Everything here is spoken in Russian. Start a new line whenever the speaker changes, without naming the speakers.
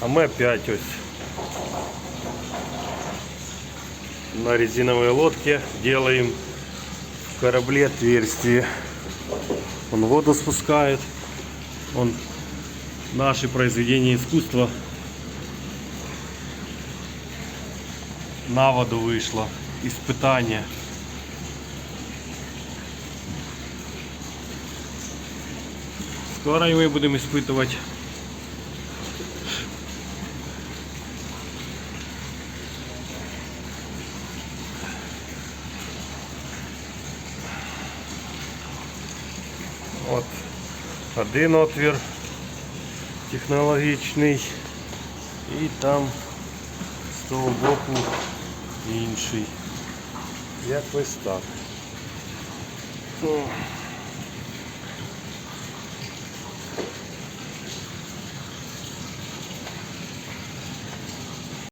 А мы опять ось на резиновой лодке делаем в корабле отверстие. Он воду спускает. Он наше произведение искусства на воду вышло. Испытание. Скоро и мы будем испытывать От один отвір технологічний і там з того боку інший. Якось так.